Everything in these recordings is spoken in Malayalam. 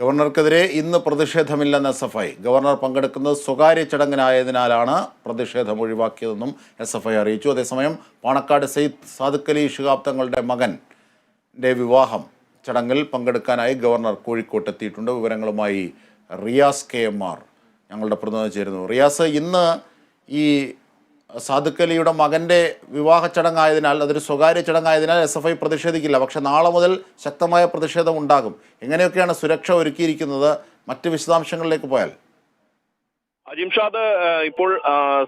ഗവർണർക്കെതിരെ ഇന്ന് പ്രതിഷേധമില്ലെന്ന് എസ് എഫ് ഐ. ഗവർണർ പങ്കെടുക്കുന്നത് സ്വകാര്യ ചടങ്ങിനായതിനാലാണ് പ്രതിഷേധം ഒഴിവാക്കിയതെന്നും എസ് എഫ് ഐ അറിയിച്ചു. അതേസമയം പാണക്കാട് സെയ്ദ് സാദുഖ് അലി ശിഹാബ് തങ്ങളുടെ മകന്റെ വിവാഹം ചടങ്ങിൽ പങ്കെടുക്കാനായി ഗവർണർ കോഴിക്കോട്ട് എത്തിയിട്ടുണ്ട്. വിവരങ്ങളുമായി റിയാസ് കെ എം ആർ ഞങ്ങളുടെ പ്രതിനിധി ചേരുന്നു റിയാസ് ഇന്ന് ഈ സാദിഖ് അലിയുടെ മകന്റെ വിവാഹ ചടങ്ങായതിനാൽ അതൊരു സ്വകാര്യ ചടങ്ങായതിനാൽ എസ് എഫ് ഐ പ്രതിഷേധിക്കില്ല. പക്ഷേ നാളെ മുതൽ ശക്തമായ പ്രതിഷേധം ഉണ്ടാകും. എങ്ങനെയൊക്കെയാണ് സുരക്ഷ ഒരുക്കിയിരിക്കുന്നത്? മറ്റ് വിശദാംശങ്ങളിലേക്ക് പോയാൽ. അജിംഷാദ് ഇപ്പോൾ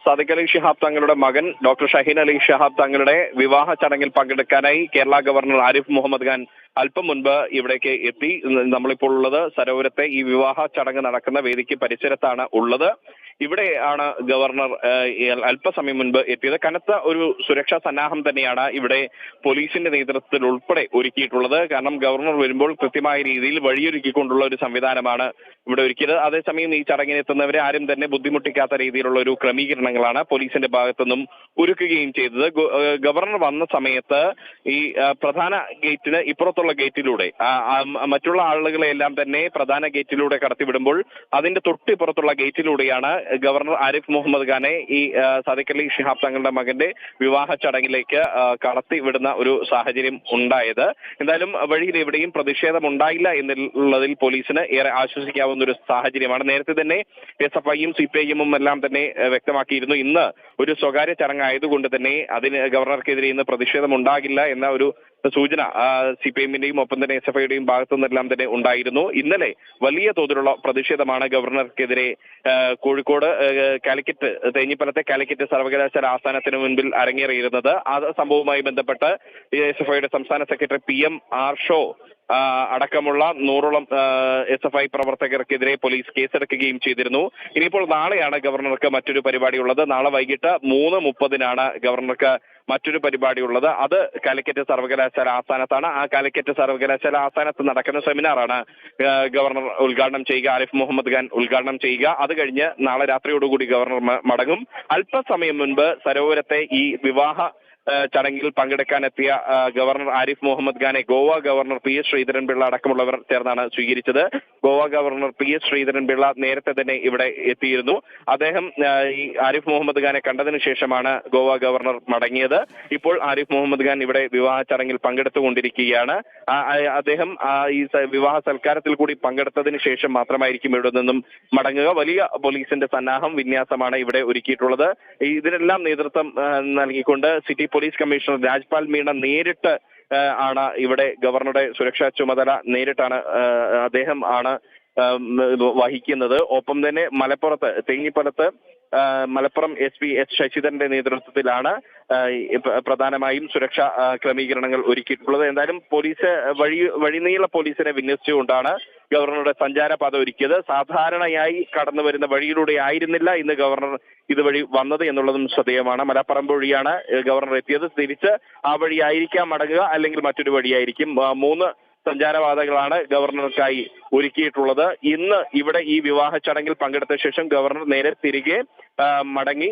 സാദിഖ് അലി ഷിഹാബ് തങ്ങളുടെ മകൻ ഡോക്ടർ ഷഹീൻ അലി ഷിഹാബ് തങ്ങളുടെ വിവാഹ ചടങ്ങിൽ പങ്കെടുക്കാനായി കേരള ഗവർണർ ആരിഫ് മുഹമ്മദ് ഖാൻ അല്പം മുൻപ് ഇവിടേക്ക് എത്തി. നമ്മളിപ്പോൾ ഉള്ളത് സരോവരത്തെ ഈ വിവാഹ ചടങ്ങ് നടക്കുന്ന വേദിക്ക് പരിസരത്താണ് ഉള്ളത്. ഇവിടെ ആണ് ഗവർണർ അല്പസമയം മുൻപ് എത്തിയത്. കനത്ത ഒരു സുരക്ഷാ സന്നാഹം തന്നെയാണ് ഇവിടെ പോലീസിന്റെ നേതൃത്വത്തിൽ ഉൾപ്പെടെ ഒരുക്കിയിട്ടുള്ളത്. കാരണം ഗവർണർ വരുമ്പോൾ കൃത്യമായ രീതിയിൽ വഴിയൊരുക്കിക്കൊണ്ടുള്ള ഒരു സംവിധാനമാണ് ഇവിടെ ഒരുക്കിയത്. അതേസമയം ഈ ചടങ്ങിന് എത്തുന്നവരെ ആരും തന്നെ ബുദ്ധിമുട്ടിക്കാത്ത രീതിയിലുള്ള ഒരു ക്രമീകരണങ്ങളാണ് പോലീസിന്റെ ഭാഗത്തുനിന്നും ഒരുക്കുകയും ചെയ്തത്. ഗവർണർ വന്ന സമയത്ത് ഈ പ്രധാന ഗേറ്റിന് ഇപ്പുറത്തുള്ള ഗേറ്റിലൂടെ മറ്റുള്ള ആളുകളെ എല്ലാം തന്നെ പ്രധാന ഗേറ്റിലൂടെ കടത്തിവിടുമ്പോൾ അതിന്റെ തൊട്ടിപ്പുറത്തുള്ള ഗേറ്റിലൂടെയാണ് ഗവർണർ ആരിഫ് മുഹമ്മദ് ഖാനെ ഈ സദക്കലി ഷിഹാബ് തങ്ങളുടെ മകന്റെ വിവാഹ ചടങ്ങിലേക്ക് കടത്തിവിടുന്ന ഒരു സാഹചര്യം ഉണ്ടായത്. എന്തായാലും വഴിയിൽ എവിടെയും പ്രതിഷേധം ഉണ്ടായില്ല എന്നുള്ളതിൽ പോലീസിന് ഏറെ ആശ്വസിക്കാവുന്ന ഒരു സാഹചര്യമാണ്. നേരത്തെ തന്നെ എസ് എഫ് ഐയും സി പി എല്ലാം തന്നെ വ്യക്തമാക്കിയിരുന്നു. ഇന്ന് ഒരു സ്വകാര്യ ചടങ്ങായതുകൊണ്ട് തന്നെ അതിന് ഗവർണർക്കെതിരെ ഇന്ന് പ്രതിഷേധം ഉണ്ടാകില്ല എന്ന ഒരു സൂചന സി പി എമ്മിന്റെയും ഒപ്പം തന്നെ എസ് എഫ് ഐയുടെയും ഭാഗത്തു നിന്നെല്ലാം തന്നെ ഉണ്ടായിരുന്നു. ഇന്നലെ വലിയ തോതിലുള്ള പ്രതിഷേധമാണ് ഗവർണർക്കെതിരെ കോഴിക്കോട് കാലിക്കറ്റ് തേഞ്ഞിപ്പലത്തെ കാലിക്കറ്റ് സർവകലാശാല ആസ്ഥാനത്തിന് മുൻപിൽ അരങ്ങേറിയിരുന്നത്. ആ സംഭവവുമായി ബന്ധപ്പെട്ട് എസ് എഫ് ഐയുടെ സംസ്ഥാന secretary P M Arsho അടക്കമുള്ള നൂറോളം എസ് എഫ് ഐ പ്രവർത്തകർക്കെതിരെ പോലീസ് കേസെടുക്കുകയും ചെയ്തിരുന്നു. ഇനിയിപ്പോൾ നാളെയാണ് ഗവർണർക്ക് മറ്റൊരു പരിപാടി ഉള്ളത് നാളെ വൈകിട്ട് മൂന്ന് മുപ്പതിനാണ് ഗവർണർക്ക് മറ്റൊരു പരിപാടി ഉള്ളത് അത് കാലിക്കറ്റ് സർവകലാശാല ആസ്ഥാനത്താണ്. ആ കാലിക്കറ്റ് സർവകലാശാല ആസ്ഥാനത്ത് നടക്കുന്ന സെമിനാറാണ് ഗവർണർ ഉദ്ഘാടനം ചെയ്യുക ആരിഫ് മുഹമ്മദ് ഖാൻ ഉദ്ഘാടനം ചെയ്യുക. അത് കഴിഞ്ഞ് നാളെ രാത്രിയോടുകൂടി ഗവർണർ മടങ്ങും. അല്പസമയം മുൻപ് സരോവരത്തെ ഈ വിവാഹ ചടങ്ങിൽ പങ്കെടുക്കാനെത്തിയ ഗവർണർ ആരിഫ് മുഹമ്മദ് ഖാനെ Goa governor P S Sreedharan Pillai അടക്കമുള്ളവർ ചേർന്നാണ് സ്വീകരിച്ചത്. Goa governor P S Sreedharan Pillai നേരത്തെ തന്നെ ഇവിടെ എത്തിയിരുന്നു. അദ്ദേഹം ഈ ആരിഫ് മുഹമ്മദ് ഖാനെ കണ്ടതിന് ശേഷമാണ് ഗോവ ഗവർണർ മടങ്ങിയത്. ഇപ്പോൾ ആരിഫ് മുഹമ്മദ് ഖാൻ ഇവിടെ വിവാഹ ചടങ്ങിൽ പങ്കെടുത്തുകൊണ്ടിരിക്കുകയാണ്. അദ്ദേഹം ഈ വിവാഹ സൽക്കാരത്തിൽ കൂടി പങ്കെടുത്തതിന് ശേഷം മാത്രമായിരിക്കും ഇവിടെ നിന്നും മടങ്ങുക. വലിയ പോലീസിന്റെ സന്നാഹം വിന്യാസമാണ് ഇവിടെ ഒരുക്കിയിട്ടുള്ളത്. ഇതിനെല്ലാം നേതൃത്വം നൽകിക്കൊണ്ട് city police commissioner Rajpal Meena നേരിട്ട് ആണ് ഇവിടെ ഗവർണറുടെ സുരക്ഷാ ചുമതല നേരിട്ടാണ് അദ്ദേഹം ആണ് വഹിക്കുന്നത്. ഒപ്പം തന്നെ മലപ്പുറത്ത് തേങ്ങിപ്പലത്ത് മലപ്പുറം എസ് പി എസ് ശശിധരന്റെ നേതൃത്വത്തിലാണ് പ്രധാനമായും സുരക്ഷാ ക്രമീകരണങ്ങൾ ഒരുക്കിയിട്ടുള്ളത്. എന്തായാലും പോലീസ് വഴി വഴിനീള പോലീസിനെ വിന്യസിച്ചുകൊണ്ടാണ് ഗവർണറുടെ സഞ്ചാരപാത ഒരുക്കിയത്. സാധാരണയായി കടന്നു വരുന്ന വഴിയിലൂടെ ആയിരുന്നില്ല ഇന്ന് ഗവർണർ ഇതുവഴി വന്നത് എന്നുള്ളതും ശ്രദ്ധേയമാണ്. മലപ്പറമ്പ് വഴിയാണ് ഗവർണർ എത്തിയത്. തിരിച്ച് ആ വഴിയായിരിക്കാം മടങ്ങുക അല്ലെങ്കിൽ മറ്റൊരു വഴിയായിരിക്കും. മൂന്ന് സഞ്ചാരപാതകളാണ് ഗവർണർക്കായി ഒരുക്കിയിട്ടുള്ളത്. ഇന്ന് ഇവിടെ ഈ വിവാഹ ചടങ്ങിൽ പങ്കെടുത്ത ശേഷം ഗവർണർ നേരെ തിരികെ മടങ്ങി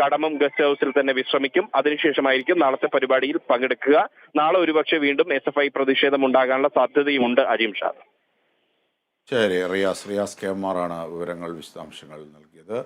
കടമം ഗസ്റ്റ് ഹൗസിൽ തന്നെ വിശ്രമിക്കും. അതിനുശേഷമായിരിക്കും നാളത്തെ പരിപാടിയിൽ പങ്കെടുക്കുക. നാളെ ഒരുപക്ഷെ വീണ്ടും എസ് എഫ് ഐ പ്രതിഷേധം ഉണ്ടാകാനുള്ള സാധ്യതയുമുണ്ട് അജീം ഷാ. ശരി റിയാസ് റിയാസ് കെ എം ആറാണ് വിവരങ്ങൾ വിശദാംശങ്ങൾ നൽകിയത്.